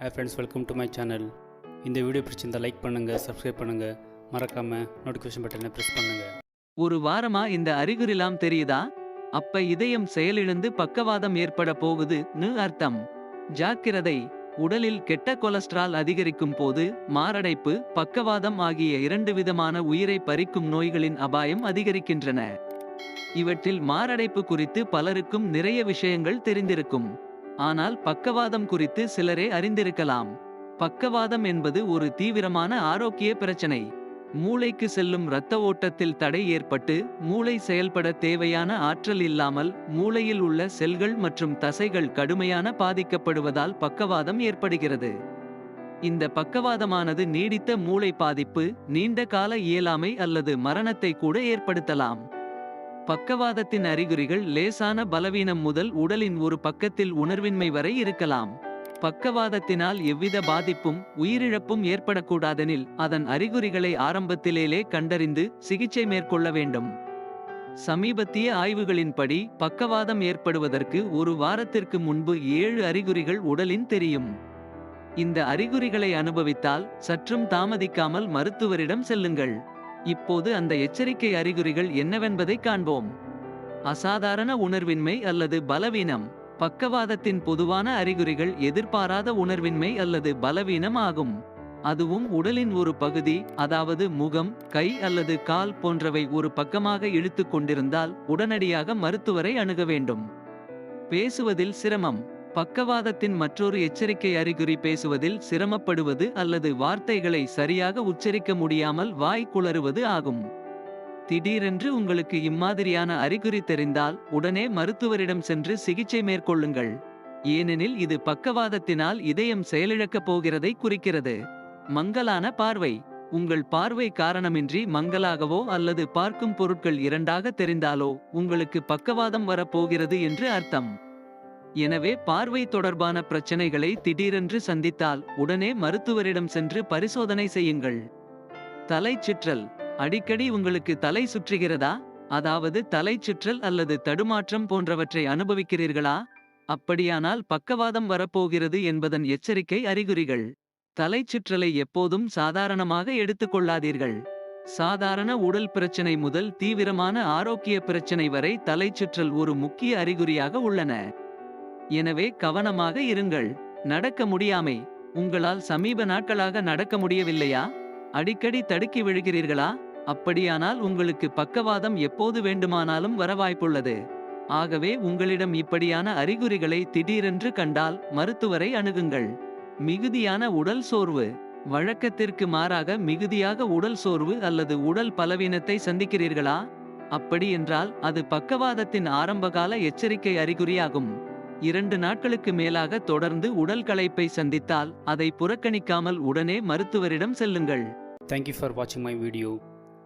Hey friends welcome to my channel இந்த video பிடிச்சிருந்தால் like பண்ணுங்கள் சப்ஸ்கிரைப் பண்ணுங்கள் மறக்காமல் நோட்டிஃபிகேஷன் பட்டனை ப்ரெஸ் பண்ணுங்கள் ஒரு வாரமா இந்த அறிகுறிலாம் தெரியுதா? அப்ப இதயம் செயலிழந்து பக்கவாதம் ஏற்பட போகுதுன்னு அர்த்தம். ஜாக்கிரதை. உடலில் கெட்ட கொலஸ்ட்ரால் அதிகரிக்கும் போது மாரடைப்பு பக்கவாதம் ஆகிய இரண்டு விதமான உயிரை பறிக்கும் நோய்களின் அபாயம் அதிகரிக்கின்றன. இவற்றில் மாரடைப்பு குறித்து பலருக்கும் நிறைய விஷயங்கள் தெரிந்திருக்கும். ஆனால் பக்கவாதம் குறித்து சிலரே அறிந்திருக்கலாம். பக்கவாதம் என்பது ஒரு தீவிரமான ஆரோக்கிய பிரச்சனை. மூளைக்கு செல்லும் இரத்த ஓட்டத்தில் தடை ஏற்பட்டு மூளை செயல்பட தேவையான ஆற்றல் இல்லாமல் மூளையில் உள்ள செல்கள் மற்றும் தசைகள் கடுமையான பாதிக்கப்படுவதால் பக்கவாதம் ஏற்படுகிறது. இந்த பக்கவாதமானது நீடித்த மூளை பாதிப்பு நீண்ட கால இயலாமை அல்லது மரணத்தை கூட ஏற்படுத்தலாம். பக்கவாதத்தின் அறிகுறிகள் லேசான பலவீனம் முதல் உடலின் ஒரு பக்கத்தில் உணர்வின்மை வரை இருக்கலாம். பக்கவாதத்தினால் எவ்வித பாதிப்பும் உயிரிழப்பும் ஏற்படக்கூடாதெனில் அதன் அறிகுறிகளை ஆரம்பத்திலேயே கண்டறிந்து சிகிச்சை மேற்கொள்ள வேண்டும். சமீபத்திய ஆய்வுகளின்படி பக்கவாதம் ஏற்படுவதற்கு ஒரு வாரத்திற்கு முன்பு ஏழு அறிகுறிகள் உடலின் தெரியும். இந்த அறிகுறிகளை அனுபவித்தால் சற்றும் தாமதிக்காமல் மருத்துவரிடம் செல்லுங்கள். இப்போது அந்த எச்சரிக்கை அறிகுறிகள் என்னவென்பதை காண்போம். அசாதாரண உணர்வின்மை அல்லது பலவீனம். பக்கவாதத்தின் பொதுவான அறிகுறிகள் எதிர்பாராத உணர்வின்மை அல்லது பலவீனம் ஆகும். அதுவும் உடலின் ஒரு பகுதி அதாவது முகம் கை அல்லது கால் போன்றவை ஒரு பக்கமாக இழுத்து கொண்டிருந்தால் உடனடியாக மருத்துவரை அணுக வேண்டும். பேசுவதில் சிரமம். பக்கவாதத்தின் மற்றொரு எச்சரிக்கை அறிகுறி பேசுவதில் சிரமப்படுவது அல்லது வார்த்தைகளை சரியாக உச்சரிக்க முடியாமல் வாய் குளறுவது ஆகும். திடீரென்று உங்களுக்கு இம்மாதிரியான அறிகுறி தெரிந்தால் உடனே மருத்துவரிடம் சென்று சிகிச்சை மேற்கொள்ளுங்கள். ஏனெனில் இது பக்கவாதத்தினால் இதயம் செயலிழக்கப் போகிறதை குறிக்கிறது. மங்கலான பார்வை. உங்கள் பார்வை காரணமின்றி மங்கலாகவோ அல்லது பார்க்கும் பொருட்கள் இரண்டாக தெரிந்தாலோ உங்களுக்கு பக்கவாதம் வரப்போகிறது என்று அர்த்தம். எனவே பார்வை தொடர்பான பிரச்சனைகளை திடீரென்று சந்தித்தால் உடனே மருத்துவரிடம் சென்று பரிசோதனை செய்யுங்கள். தலை சிற்றல். அடிக்கடி உங்களுக்கு தலை சுற்றுகிறதா? அதாவது தலை சுற்றல் அல்லது தடுமாற்றம் போன்றவற்றை அனுபவிக்கிறீர்களா? அப்படியானால் பக்கவாதம் வரப்போகிறது என்பதன் எச்சரிக்கை அறிகுறிகள். தலை சுற்றலை எப்போதும் சாதாரணமாக எடுத்துக்கொள்ளாதீர்கள் சாதாரண உடல் பிரச்சனை முதல் தீவிரமான ஆரோக்கிய பிரச்சனை வரை தலை சுற்றல் ஒரு முக்கிய அறிகுறியாக உள்ளன. எனவே கவனமாக இருங்கள். நடக்க முடியாமை. உங்களால் சமீப நாட்களாக நடக்க முடியவில்லையா? அடிக்கடி தடுக்கி விழுகிறீர்களா? அப்படியானால் உங்களுக்கு பக்கவாதம் எப்போது வேண்டுமானாலும் வர வாய்ப்புள்ளது. ஆகவே உங்களிடம் இப்படியான அறிகுறிகளை திடீரென்று கண்டால் மருத்துவரை அணுகுங்கள். மிகுதியான உடல் சோர்வு. வழக்கத்திற்கு மாறாக மிகுதியாக உடல் சோர்வு அல்லது உடல் பலவீனத்தை சந்திக்கிறீர்களா? அப்படி என்றால் அது பக்கவாதத்தின் ஆரம்பகால எச்சரிக்கை அறிகுறியாகும். இரண்டு நாட்களுக்கு மேலாக தொடர்ந்து உடல் களைப்பை சந்தித்தால் அதை புறக்கணிக்காமல் உடனே மருத்துவரிடம் செல்லுங்கள். தேங்க்யூ ஃபார் வாட்சிங் மை வீடியோ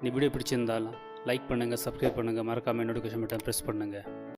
இந்த வீடியோ பிடிச்சிருந்தால் லைக் பண்ணுங்கள் சப்ஸ்கிரைப் பண்ணுங்கள் மறக்காமல் நோட்டிஃபிகேஷன் பட்டன் ப்ரெஸ் பண்ணுங்கள்